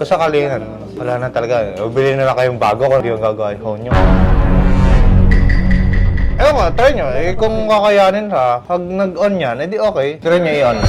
Kasakalihan, wala na talaga. Bili na lang kayong bago kung yung gagawin nyo. Ewan ko, try nyo. Eh, kung kakayanin ha, pag nag-on yan, edi okay. Try nyo i-on.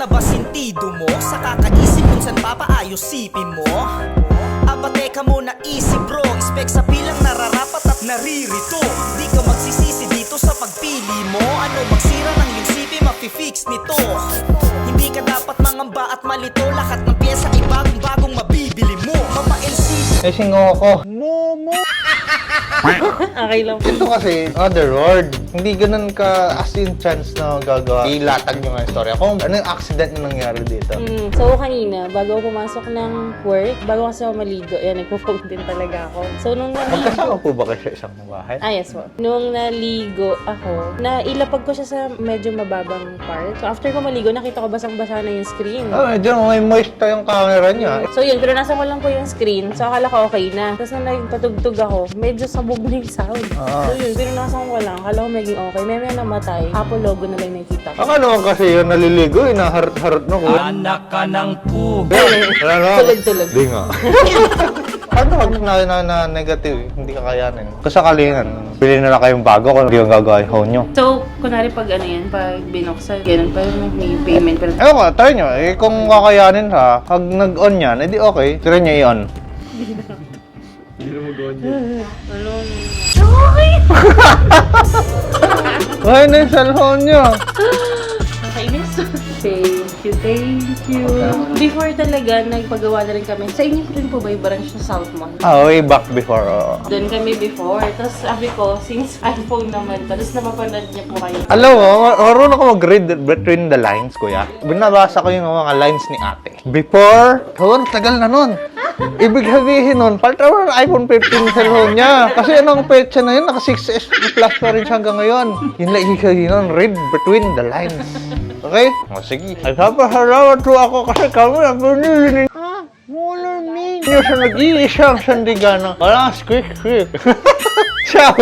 Na ba sintido mo? Sa kakaisip kung saan papaayos sipin mo? Aba teka muna easy bro Spec sa pilang nararapat at naririto Di ka magsisisi dito sa pagpili mo Ano magsira ng iyong sipi mafi-fix nito Hindi ka dapat mangamba at malito Lahat ng pyesa ay bagong-bagong mabibili mo Mama LC Eh, singo ako. Momo! Okay lang. Ito kasi, other word. Hindi ganun ka as in chance na gagawa. Ilatag nyo nga yung story. Kung ano yung accident na nangyari dito. Mm, so kanina, bago ako pumasok ng work, bago kasi ako maligo, yan, nagpo-phone din talaga ako. So nung naligo, Magkasama po ba kayo sa isang bahay? ah yes po. Nung naligo ako, nailapag ko siya sa medyo mababang part. So after ko maligo, nakita ko basang-basa na yung screen. Oh, medyo may moist pa yung camera niya. So yun, pero nasa ko lang po yung screen. So akala ko okay na. Tapos nung nagpatugtog ako, medyo sabog na yung sound. Ah. So yun, pero nasa ko lang. Akala ko maging okay. May may namatay. Apple logo na lang nakita ko. Ako naman kasi yun naliligo, inaharot-harot na ko. Anak ka ng Wala na. Tulog-tulog. Di nga. Ano pag na, na, na negative, hindi kakayanin? Kasakalihan, bili na lang kayong bago kung hindi yung gagawin nyo. So, kunwari pag ano yan, pag binuksan, ganun pa may payment. Pero Ewan ko, try nyo. Eh, kung kakayanin ha, pag nag-on yan, edi okay. Try nyo i-on. ano, Ay, na yung cellphone nyo. nakainis. thank you, thank you. Before talaga, nagpagawa na rin kami. Sa inyo rin po ba yung branch sa South Mall? Ah, way back before. oo. Doon kami before. Tapos sabi ko, since iPhone naman tapos napapanood niya po kayo. Alam mo, marunong ako mag-read between the lines, kuya. Binabasa ko yung mga lines ni ate. Before, oh, tagal na nun. Ibig sabihin nun, palta mo ng iPhone 15 cellphone niya. Kasi anong petsa na yun, naka 6S Plus pa rin siya hanggang ngayon. Yun lang ibig sabihin nun, read between the lines. Okay? O sige. Ay, sapasalamat po ako kasi kami ang pinili ni... Ah, wala ninyo sa nag-iisang sandigana. Walang squeak-squeak. Ciao!